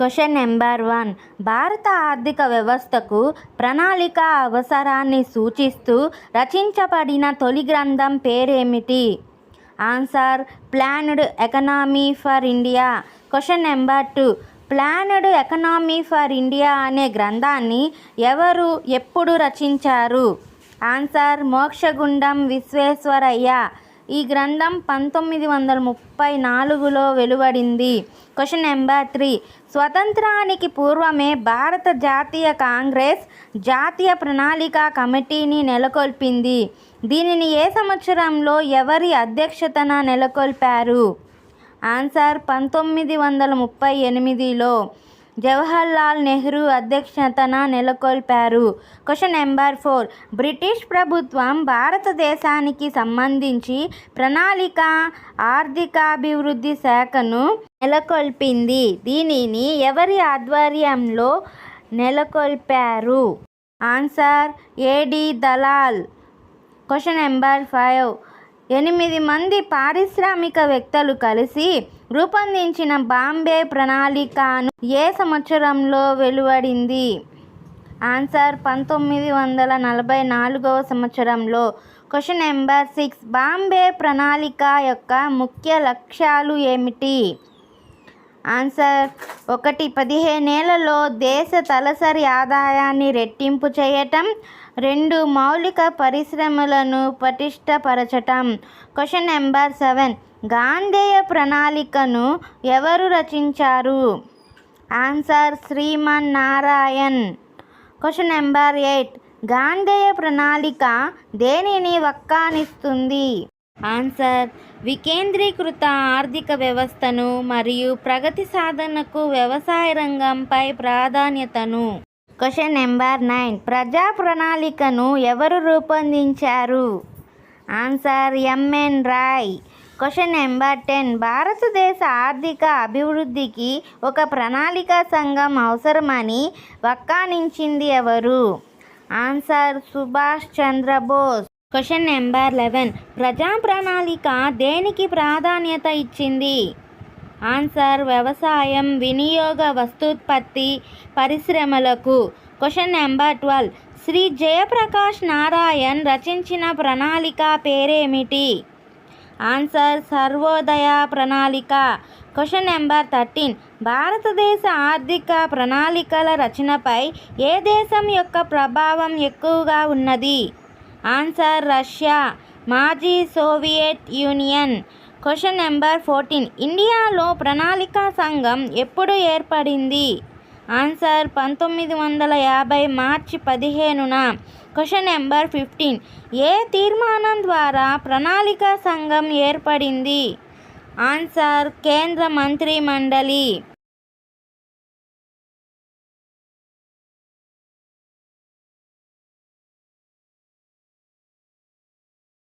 Question number one భారత ఆర్థిక వ్యవస్థకు ప్రణాళిక అవసరాన్ని సూచిస్తూ రచించబడిన తొలి గ్రంథం పేరేమిటి? Answer planned economy for India question number two planned economy for India అనే గ్రంథాన్ని ఎవరు ఎప్పుడు రచించారు? ఆన్సర్ మోక్షగుండం విశ్వేశ్వరయ్య. ఈ గ్రంథం పంతొమ్మిది వందల ముప్పై నాలుగులో వెలువడింది. క్వశ్చన్ నెంబర్ త్రీ స్వతంత్రానికి పూర్వమే భారత జాతీయ కాంగ్రెస్ జాతీయ ప్రణాళిక కమిటీని నెలకొల్పింది. దీనిని ఏ సంవత్సరంలో ఎవరి అధ్యక్షతన నెలకొల్పారు? ఆన్సర్ పంతొమ్మిది వందల ముప్పై ఎనిమిదిలో. జవహర్లాల్ నెహ్రూ అధ్యక్షతన నెలకొల్పారు. క్వశ్చన్ నెంబర్ ఫోర్ బ్రిటిష్ ప్రభుత్వం భారతదేశానికి సంబంధించి ప్రణాళిక ఆర్థికాభివృద్ధి శాఖను నెలకొల్పింది. దీనిని ఎవరి ఆధ్వర్యంలో నెలకొల్పారు? Answer A D Dalal question number five ఎనిమిది మంది పారిశ్రామికవేత్తలు కలిసి రూపొందించిన బాంబే ప్రణాళికను ఏ సంవత్సరంలో వెలువడింది? ఆన్సర్ పంతొమ్మిది వందల నలభై నాలుగవ సంవత్సరంలో. Question number six. బాంబే ప్రణాళిక యొక్క ముఖ్య లక్ష్యాలు ఏమిటి? ఆన్సర్ ఒకటి పదిహేనేళ్ళలో దేశ తలసరి ఆదాయాన్ని రెట్టింపు చేయటం రెండు మౌలిక పరిశ్రమలను పటిష్టపరచటం. క్వశ్చన్ నెంబర్ సెవెన్ గాంధేయ ప్రణాళికను ఎవరు రచించారు? Answer Shriman Narayan. Question number eight గాంధేయ ప్రణాళిక దేనిని వక్కానిస్తుంది? ఆన్సర్ వికేంద్రీకృత ఆర్థిక వ్యవస్థను మరియు ప్రగతి సాధనకు వ్యవసాయ రంగంపై ప్రాధాన్యతను. క్వశ్చన్ నెంబర్ నైన్ ప్రజా ప్రణాళికను ఎవరు రూపొందించారు? Answer M N Roy question number ten భారతదేశ ఆర్థిక అభివృద్ధికి ఒక ప్రణాళిక సంఘం అవసరమని వక్కానించింది ఎవరు? Answer Subhash Chandra Bose question number eleven. ప్రజా ప్రణాళిక దేనికి ప్రాధాన్యత ఇచ్చింది? ఆన్సర్ వ్యవసాయం వినియోగ వస్తుత్పత్తి పరిశ్రమలకు. Question number twelve. Shri Jayaprakash Narayan రచించిన ప్రణాళిక పేరేమిటి? ఆన్సర్ సర్వోదయ ప్రణాళిక. Question number thirteen. భారతదేశ ఆర్థిక ప్రణాళికల రచనపై ఏ దేశం యొక్క ప్రభావం ఎక్కువగా ఉన్నది? Answer Russia. మాజీ Soviet Union. Question number fourteen. ఇండియాలో ప్రణాళికా సంఘం ఎప్పుడు ఏర్పడింది? ఆన్సర్ పంతొమ్మిది వందల యాభై మార్చి పదిహేనున. Question number fifteen. ఏ తీర్మానం ద్వారా ప్రణాళికా సంఘం ఏర్పడింది? ఆన్సర్ కేంద్ర మంత్రి మండలి